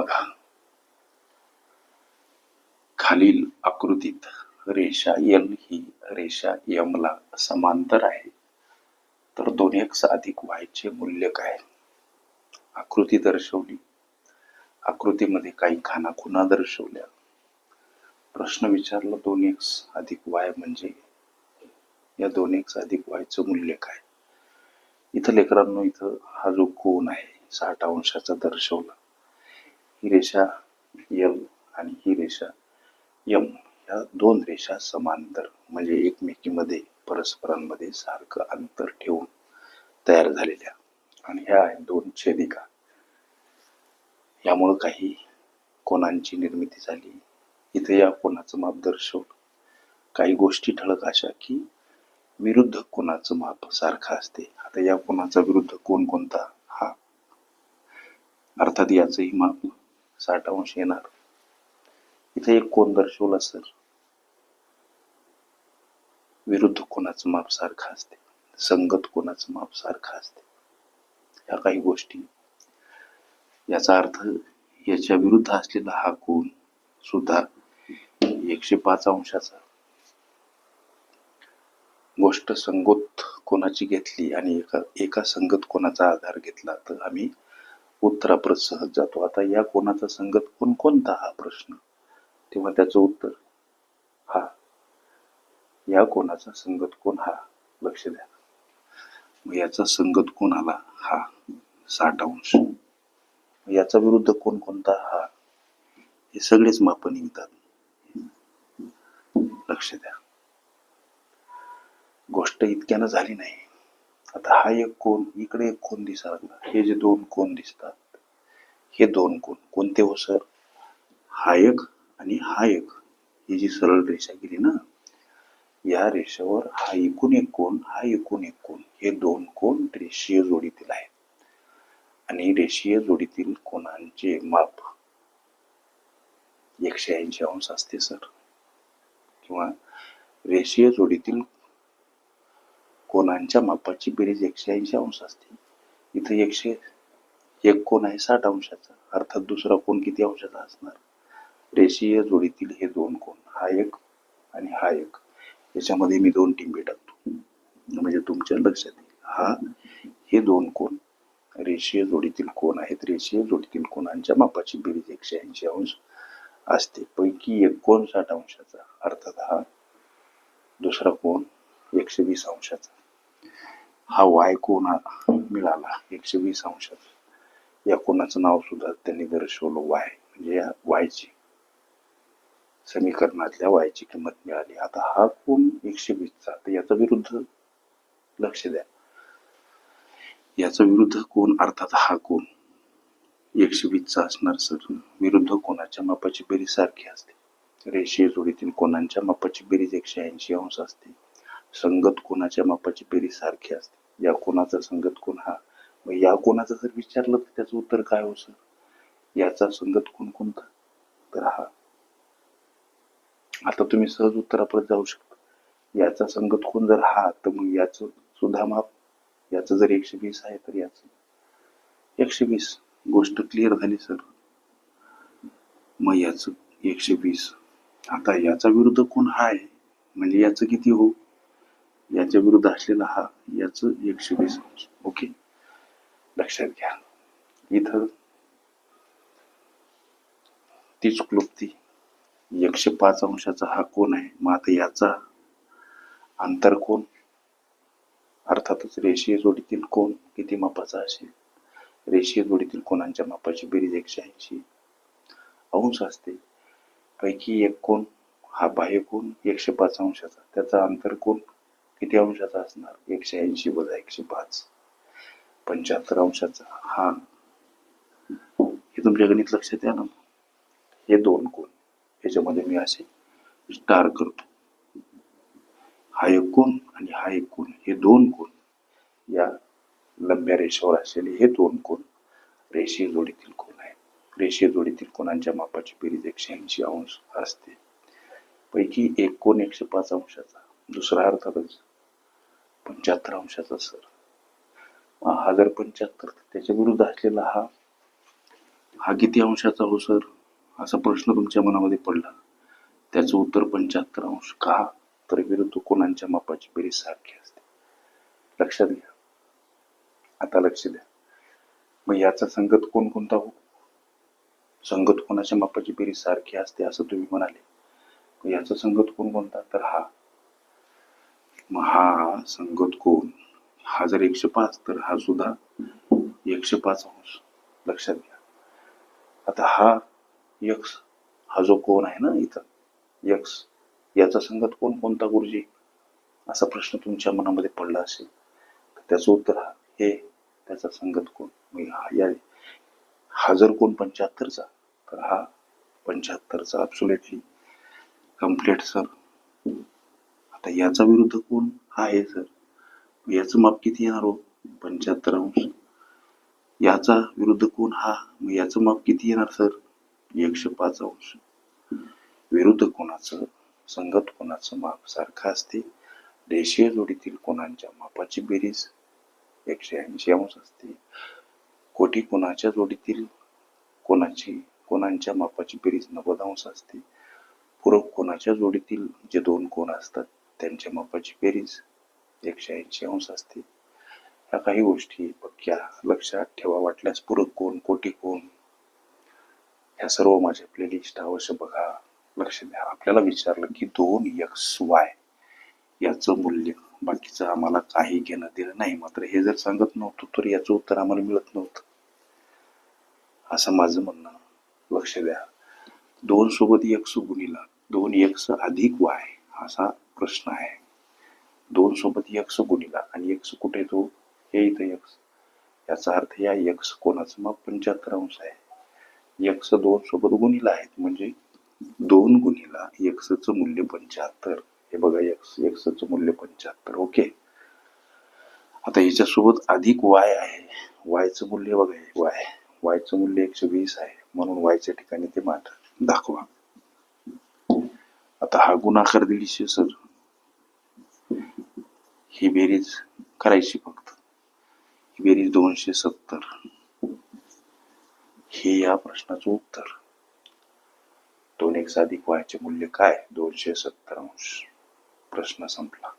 बघा. खालील आकृतीत रेषा एल ही रेषा एम ला समांतर आहे. तर दोन एक्स अधिक वाय मूल्य काय? आकृती दर्शवली. आकृतीमध्ये काही खानाखुणा दर्शवल्या. प्रश्न विचारला दोन एक्स अधिक वाय म्हणजे? या दोन एक्स अधिक वायचं मूल्य काय? इथं लेकरांनो इथं हा जो कोण आहे साठ अंशाचा दर्शवला. ही रेषा यल आणि ही रेषा यम या दोन रेषा समांतर म्हणजे एकमेकीमध्ये परस्परांमध्ये सारखं अंतर ठेवून तयार झालेल्या. आणि ह्या आहेत दोन छेदिका. यामुळं काही कोणांची निर्मिती झाली इथे या कोणाचं माप दर्शवलं काही गोष्टी ठळक अशा की विरुद्ध कोणाचं माप सारखं असते. आता या कोणाचा विरुद्ध कोण कोणता? हा. अर्थात याचंही माप साठ अंश येणार. इथे एक कोण दर्शवला सर विरुद्ध कोणाचं माप सारखं असते? संगत कोणाचं माप सारखं असते? या काही गोष्टी. याचा अर्थ याच्या विरुद्ध असलेला हा कोण सुद्धा एकशे पाच अंशाचा. गोष्ट संगोत कोणाची घेतली आणि एका एका संगत कोणाचा आधार घेतला तर आम्ही उत्तराप्रत सहज जातो. आता या कोणाचा संगत कोण कोणता हा प्रश्न? तेव्हा त्याचं उत्तर हा या कोणाचा संगत कोण हा? लक्ष द्या. मग याचा संगत कोण आला हा? साठ अंश याचा विरुद्ध कोण कोणता हा? हे सगळेच मापन निघतात. लक्ष द्या. गोष्ट इतक्यानं झाली नाही. आता हा एक कोण इकडे एक कोण दिसायला हे जे दोन कोण दिसतात हे दोन कोण कोणते हो सर? हा एक आणि हा एक. ही जी सरळ रेषा गेली ना या रेषेवर हा एकूण एक कोण हा एकूण एक कोण हे दोन कोण रेषीय जोडीतील आहेत. आणि रेषीय जोडीतील कोणांचे माप एकशे ऐंशी अंश असते सर. किंवा रेषीय जोडीतील कोणांच्या मापाची बेरीज एकशे ऐंशी अंश असते. इथे एकशे एक कोण आहे साठ अंशाचा? अर्थात दुसरा कोण किती अंशाचा असणार? रेषीय जोडीतील हे दोन कोण हा एक आणि हा एक. याच्यामध्ये मी दोन टिंबे टाकतो. म्हणजे तुमच्या लक्षात येईल. हा हे दोन कोण रेषीय जोडीतील कोण आहेत? रेषीय जोडीतील कोणांच्या मापाची बेरीज एकशे ऐंशी अंश असते. पैकी एक कोण साठ अंशाचा? अर्थात हा दुसरा कोण एकशे वीस अंशाचा. हा वाय कोण मिळाला? एकशे वीस अंशाचा. या कोणाचं नाव सुद्धा त्यांनी दर्शवलं वाय म्हणजे या वायची. समीकरणातल्या वायची किंमत मिळाली. आता हा कोण एकशे वीसचा? तर याचा विरुद्ध लक्ष द्या. याचा विरुद्ध कोण? अर्थात हा कोण? एकशे वीसचा असणार सर. विरुद्ध कोणाच्या मापाची बेरीज सारखी असते? रेषीय जोडीतील कोणांच्या मापाची बेरीज एकशे ऐंशी अंश असते? संगत कोणाच्या मापाची बेरीज सारखी असते? या कोणाचा संगत कोण? हा मग या कोणाचं जर विचारलं तर त्याचं उत्तर काय हो सर? याचा संगत कोण कोणता? तर हा. आता तुम्ही सहज उत्तरापर्यंत जाऊ शकता. याचा संगत कोण जर हा तर मग याचं सुद्धा माप. याचं जर एकशे वीस आहे तर याचं. एकशे वीस. गोष्ट क्लिअर झाली सर. मग याचं एकशे वीस. आता याचा विरुद्ध कोण हा आहे म्हणजे याचं किती हो? याच्या विरुद्ध असलेला हा याचं एकशे वीस. ओके? लक्षात घ्या. इथं तीच क्लुप्ती. एकशे पाच अंशाचा हा कोण आहे. मग आता याचा अंतर कोण अर्थातच रेषीय जोडीतील कोण किती मापाचा असेल? रेषीय जोडीतील कोणांच्या मापाची बेरीज एकशे ऐंशी. अंश असते. पैकी एक कोण हा बाह्य कोण एकशे पाच अंशाचा. त्याचा अंतर कोण किती अंशाचा असणार? एकशे ऐंशी वजा एकशे पाच. पंच्याहत्तर अंशाचा हा. हे तुमच्या गणित लक्षात या ना. हे दोन कोण? याच्यामध्ये मी असे स्टार करतो. हा एक कोण आणि हा एक कोण? हे दोन कोण? या लंब्या रेषेवर असलेले हे दोन कोण? रेषीय जोडीतील कोण आहे? रेषीय जोडीतील कोणांच्या मापाची बेरीज एकशे ऐंशी अंश असते? पैकी एक कोण एकशे पाच अंशाचा? दुसरा अर्थातच पंच्याहत्तर अंशाचा सर. हजार पंच्याहत्तर त्याच्या विरुद्ध असलेला हा हा किती अंशाचा हो सर असा प्रश्न तुमच्या मनामध्ये पडला? त्याचं उत्तर पंच्याहत्तर अंश का? तर विरुद्ध कोणांच्या मापाची बेरीज सारखी असते? लक्षात घ्या. आता लक्ष द्या. मग याचा संगत कोण कोणता हो? संगत कोणाच्या मापाची बेरीज सारखी असते असं तुम्ही म्हणाले. मग याचा संगत कोण कोणता तर हा. मग हा संगत कोण? हा जर एकशे पाच तर हा सुद्धा एकशे पाच अंश. लक्षात घ्या. आता हा यक्स हा जो कोण आहे ना इथं यक्स याचा संगत कोण कोणता गुरुजी? असा प्रश्न तुमच्या मनामध्ये पडला असेल. तर त्याचं उत्तर हा. हे त्याचा संगत कोण? हा या. हा जर कोण पंच्याहत्तरचा तर हा पंच्याहत्तरचा ॲब्सुलेटली कंप्लीट सर आता याचा विरुद्ध कोण? हा आहे सर याचं माप किती येणार हो? पंच्याहत्तर अंश. याचा विरुद्ध कोण? हा मग याचं माप किती येणार सर? एकशे पाच अंश. विरुद्ध कोणाचं? संगत कोणाचं माप सारखं असते? रेषीय जोडीतील कोणांच्या मापाची बेरीज एकशे ऐंशी अंश असते. कोटी कोणाच्या जोडीतील कोणाची कोणांच्या मापाची बेरीज नव्वद अंश असते? पूरक कोणाच्या जोडीतील जे दोन कोण असतात त्यांच्या मापाची बेरीज एकशे ऐंशी अंश असते ह्या काही गोष्टी पक्क्या लक्षात ठेवा वाटल्यास पूरक कोण कोटी कोण? ह्या सर्व माझ्या प्लेलिस्ट अवश्य बघा. लक्ष द्या. आपल्याला विचारलं की दोन एक्स वाय याचं मूल्य. बाकीचं आम्हाला काही घेणं दिलं नाही. मात्र हे जर सांगत नव्हतं तर याचं उत्तर आम्हाला मिळत नव्हतं. असं माझं म्हणणं. लक्ष द्या. दोन सोबत एक्स गुणिला दोन एक्स अधिक वाय असा प्रश्न आहे. दोन सोबत यक्ष गुणिला आणि यक्ष कुठे तो? हे इथं यक्ष याचा अर्थ या यक्ष कोणाचं? मग पंच्याहत्तर अंश आहे. यक्ष दोन सोबत गुणिला आहेत म्हणजे दोन गुणिला यक्षचं मूल्य पंच्याहत्तर. हे बघा यक्ष यक्षचं मूल्य पंच्याहत्तर. ओके. आता याच्यासोबत अधिक वाय आहे. वायचं मूल्य बघा वाय वायचं मूल्य एकशे वीस आहे. म्हणून वायच्या ठिकाणी ते माठ दाखवा. आता हा गुणाकार दीडशे सर ही बेरीज करायची फक्त. ही बेरीज दोनशे सत्तर. हे या प्रश्नाचं उत्तर. दोन एक अधिक वायचे मूल्य काय? दोनशे सत्तर अंश. प्रश्न संपला.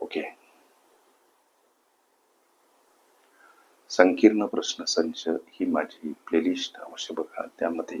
ओके. संकीर्ण प्रश्न संच ही माझी प्लेलिस्ट अवश्य बघा. त्यामध्ये